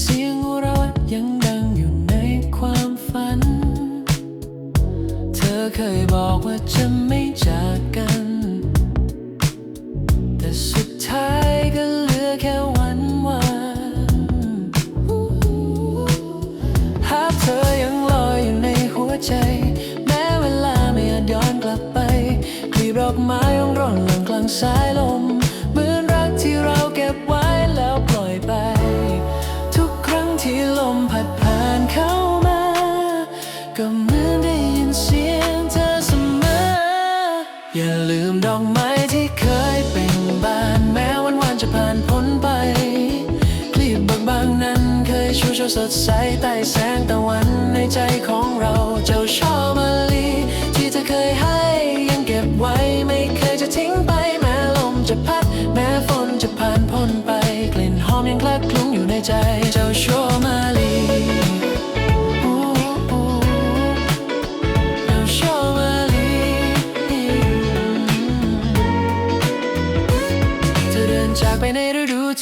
เสียงเรายังดังอยู่ในความฝัน เธอเคยบอกว่าจะไม่จากกัน แต่สุดท้ายก็เหลือแค่วันวันหากเธอยังลอยอยู่ในหัวใจ แม้เวลาไม่อาจย้อนกลับไป คลีบดอกไม้ร่องร่อนหลังกลางสายลม ก็เหมือนได้ยินเสียงเธอเสมอ อย่าลืมดอกไม้ที่เคยเป็นบานแม้วันวันจะผ่านพ้นไปกลีบบางๆนั้นเคยชูช่วสดใสใต้แสงตะวันในใจของเราเจ้าชอบมาลีที่เธอเคยให้ยังเก็บไว้ไม่เคยจะทิ้งไปแม้ลมจะพัด แม้ฝนจะผ่านพ้นไป กลิ่นหอมยังคลักคลุ้งอยู่ในใจ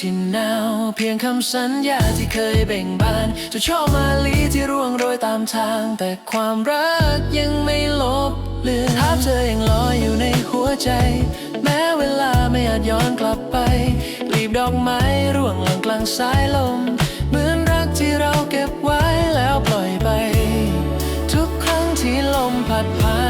ที่หนาวเพียงคำสัญญาที่เคยเบ่งบาน จะชอบมาลีที่ร่วงโรยตามทาง แต่ความรักยังไม่ลบเลือนภาพเธอยังลอยอยู่ในหัวใจ แม้เวลาไม่อาจย้อนกลับไปกลีบดอกไม้ร่วงหลังกลางสายลม เหมือนรักที่เราเก็บไว้แล้วปล่อยไป ทุกครั้งที่ลมพัดผ่าน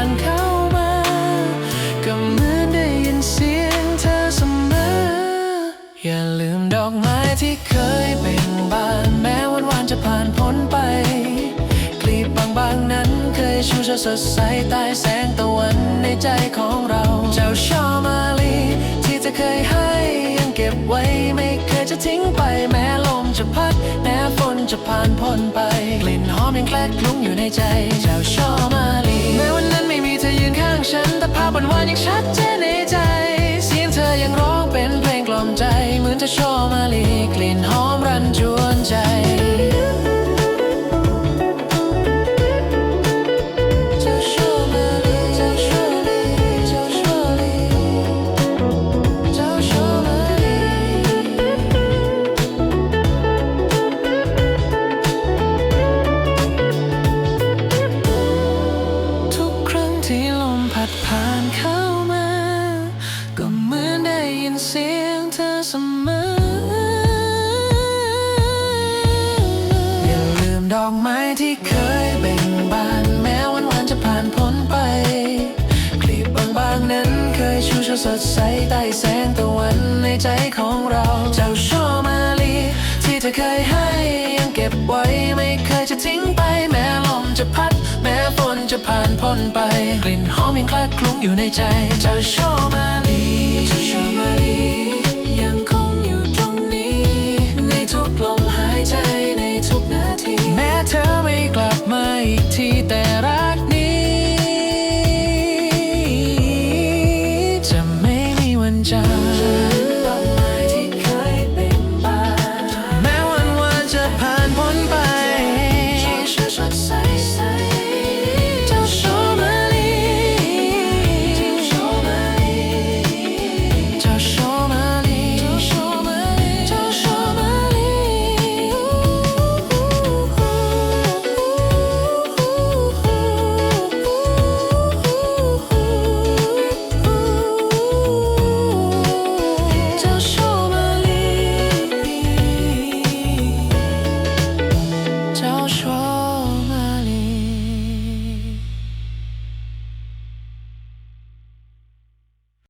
อกไม้ที่เคยเป็นบานแม้วันวานจะผ่านพ้นไปกลีบบางๆนั้นเคยชูชาสดใสใต้แสงตะวันในใจของเรา เจ้าชอมาลีที่เธอเคยให้ยังเก็บไว้ไม่เคยจะทิ้งไปแม้ลมจะพัดแม้ฝนจะผ่านพ้นไป กลิ่นหอมยังแคลกลุ้งอยู่ในใจ เจ้าชอมาลีแม้วันนั้นไม่มีเธอยืนข้างฉันแต่ภาพวันวานยังชัดเจนใน สดใสใต้แสงตะวันในใจของเรา เจ้าชอมาลีที่เธอเคยให้ยังเก็บไว้ไม่เคยจะทิ้งไปแม้ลมจะพัด แม้ฝนจะผ่านพ้นไป กลิ่นหอมยังคลาดคลุ้งอยู่ในใจ เจ้าชอมา